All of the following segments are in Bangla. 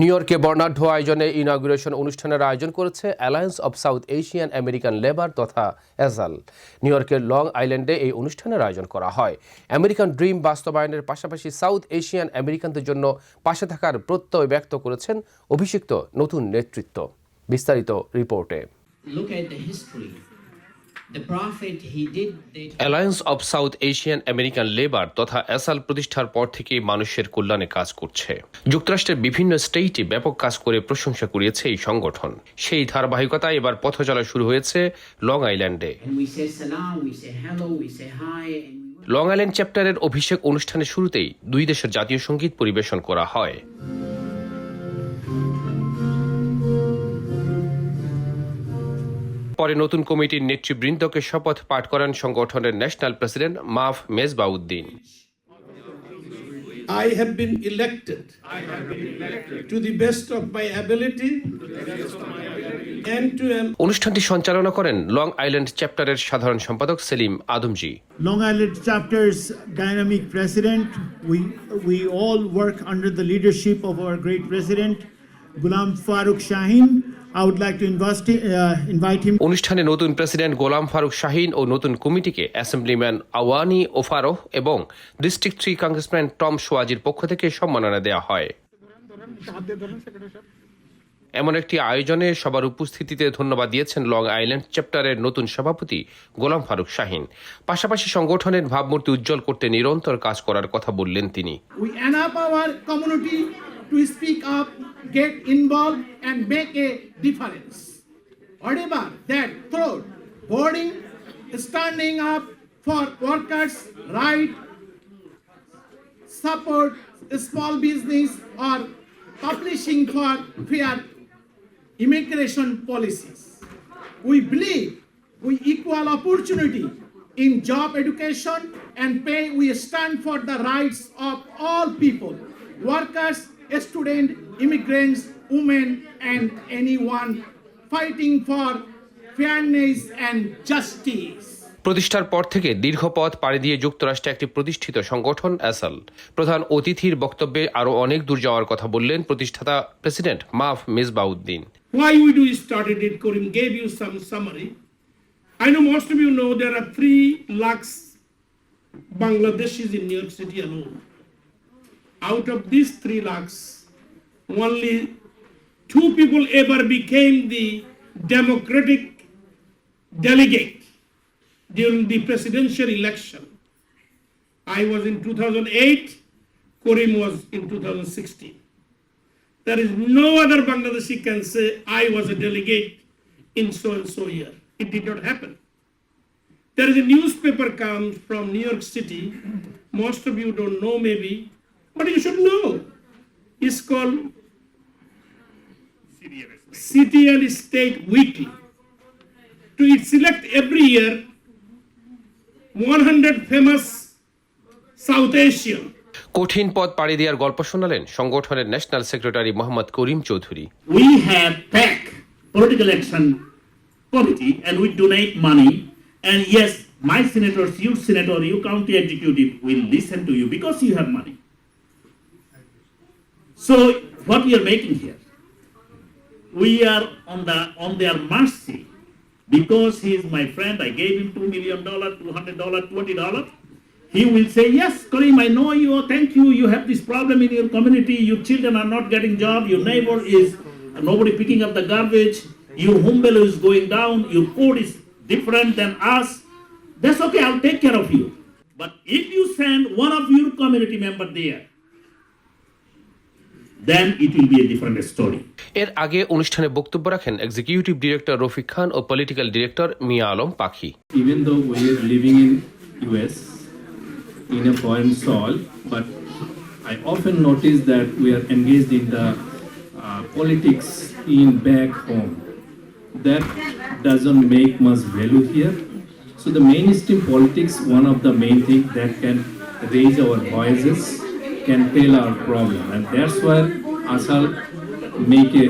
নিউ ইয়র্কে বর্ণাঢ্য আয়োজনে ইনগ্রেশন অনুষ্ঠানের আয়োজন করেছে alliance of South Asian American labour তথা এজাল নিউ ইয়র্কের লং আইল্যান্ডে এই অনুষ্ঠানের আয়োজন করা হয়। আমেরিকান ড্রিম বাস্তবায়নের পাশাপাশি সাউথ এশিয়ান আমেরিকানদের জন্য পাশে থাকার প্রত্যয় ব্যক্ত করেছেন অভিষিক্ত নতুন নেতৃত্ব। বিস্তারিত রিপোর্টে। Look at the history. The prophet he did the alliance of South Asian American labour তথা অ্যাসাল প্রতিষ্ঠার পর থেকে মানুষের কল্যাণে কাজ করছে। যুক্তরাষ্ট্রের বিভিন্ন স্টেটে ব্যাপক কাজ করে প্রশংসা কুড়িয়েছে এই সংগঠন। সেই ধারাবাহিকতায় এবার পথ চলা শুরু হয়েছে লং আইল্যান্ডে লং আইল্যান্ড চ্যাপ্টারের অভিষেক অনুষ্ঠানের শুরুতেই দুই দেশের জাতীয় সংগীত পরিবেশন করা হয়। পরে নতুন কমিটির নেতৃবৃন্দকে শপথ পাঠ করান সংগঠনের ন্যাশনাল প্রেসিডেন্ট মাফ Mezbauddin I have been elected to the best of my ability and to an অনুষ্ঠানটি সঞ্চালনা করেন লং আইল্যান্ড চ্যাপ্টারের সাধারণ সম্পাদক Selim Adamjee Long Island chapter's dynamic president. We, we all work under the leadership of our great president, Ghulam Farooq Shaheen. I would like to invest, uh, invite him. অনুষ্ঠানে নতুন প্রেসিডেন্ট গোলাম ফারুক শাহিন ও নতুন কমিটিকে অ্যাসেম্বলিম্যান আওয়ানি ওফারোহ এবং ডিস্ট্রিক্ট থ্রি কংগ্রেসম্যান টম সোয়াজির পক্ষ থেকে সম্মাননা দেওয়া হয়। এমন একটি আয়োজনে সবার উপস্থিতিতে ধন্যবাদ দিয়েছেন লং আইল্যান্ড চ্যাপ্টারের নতুন সভাপতি গোলাম ফারুক শাহিন। পাশাপাশি সংগঠনের ভাবমূর্তি উজ্জ্বল করতে নিরন্তর কাজ করার কথা বললেন তিনি। To speak up, get involved, and make a difference. Whatever that through boarding, standing up for workers' right, support small business, or publishing for fair immigration policies. We believe we equal opportunity in job education and pay. We stand for the rights of all people, workers, students, immigrants, women, and anyone fighting for fairness and justice. প্রতিষ্ঠার পর থেকে দীর্ঘ পথ পাড়ি দিয়ে যুক্তরাষ্ট্রে একটি প্রতিষ্ঠিত সংগঠন অ্যাসাল প্রধান অতিথির বক্তব্যে আরও অনেক দূর যাওয়ার কথা বললেন প্রতিষ্ঠাতা প্রেসিডেন্ট মাফ Misbauddin Why we do started it, Karim gave you some summary. I know most of you know there are three lakhs Bangladeshis in New York City alone. Out of these three lakhs, only two people ever became the Democratic delegate during the presidential election. I was in 2008, Karim was in 2016. There is no other Bangladeshi can say I was a delegate in so and so year. It did not happen. There is a newspaper comes from New York City. Most of you don't know maybe, but you should know. It's called City and State Weekly. To it select every year 100 famous South Asian কঠিন পথ পাড়ি দেওয়ার গল্প শোনালেন সংগঠনের national secretary Mohammad Karim Chowdhury we have PAC, Political Action Committee, and we donate money. And yes, my senators, you senator, you county executive will listen to you because you have money. So what we are making here, we are on the on their mercy because he is my friend. I gave him two million dollar, two hundred dollar, twenty dollar. He will say, "Yes, Karim, I know you. Thank you. You have this problem in your community. Your children are not getting job. Your neighbor is nobody picking up the garbage. Your home value is going down. Your food is different than us. That's okay. I'll take care of you. But if you send one of your community member there, then it will be a different story." এর আগে অনুষ্ঠানে বক্তব্য রাখেন executive director Rafiq Khan O political director Mia Alam Pakhi even though we are living in US in a foreign soil, but I often notice that we are engaged in the uh, politics in back home. That doesn't make much value here. So the mainstream politics, one of the main things that can raise our voices, can tell our problem, and that's where ASAL make a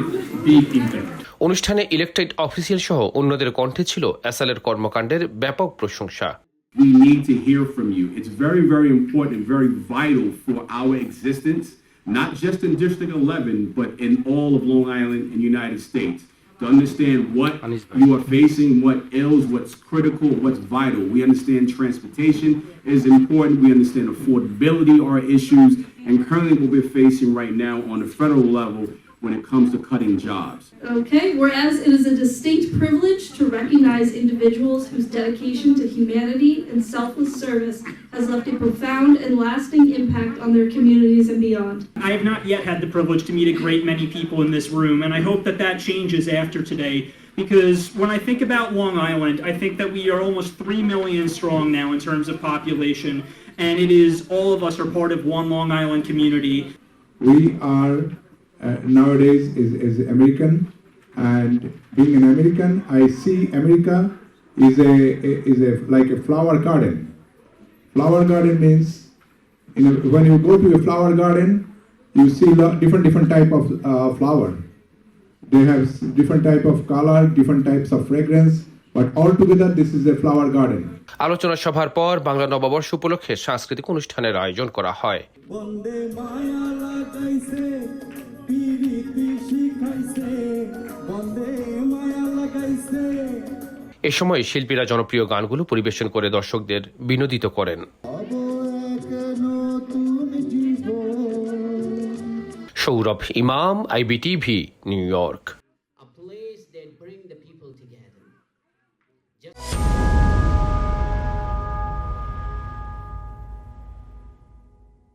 big impact. অনুষ্ঠানে ইলেকটেড অফিসিয়াল সহ অন্যদের কণ্ঠে ছিল অ্যাসালের কর্মকাণ্ডের ব্যাপক প্রশংসা We need to hear from you. It's very, very important, and very vital for our existence not just in District 11, but in all of Long Island and United States, to understand what you are facing, what ails, what's critical, what's vital. We understand transportation is important. We understand affordability are issues, and currently what we're facing right now on the federal level when it comes to cutting jobs. Okay, whereas it is a distinct privilege to recognize individuals whose dedication to humanity and selfless service has left a profound and lasting impact on their communities and beyond. I have not yet had the privilege to meet a great many people in this room, and I hope that that changes after today. Because when I think about Long Island, I think that we are almost 3 million strong now in terms of population, and it is all of us are part of one Long Island community. we are nowadays is, is American, and being an American, I see America is a, is a like a flower garden. Flower garden means in a, when you go to a flower garden, you see lot, different different type of uh, flower. They have different type of color, different types of fragrance, but altogether this is a flower garden. আলোচনা সভার পর বাংলা নববর্ষ উপলক্ষে সাংস্কৃতিক অনুষ্ঠানের আয়োজন করা হয় এ সময় শিল্পীরা জনপ্রিয় গানগুলো পরিবেশন করে দর্শকদের বিনোদিত করেন। সৌরভ ইমাম, আইবিটিভি, নিউ ইয়র্ক।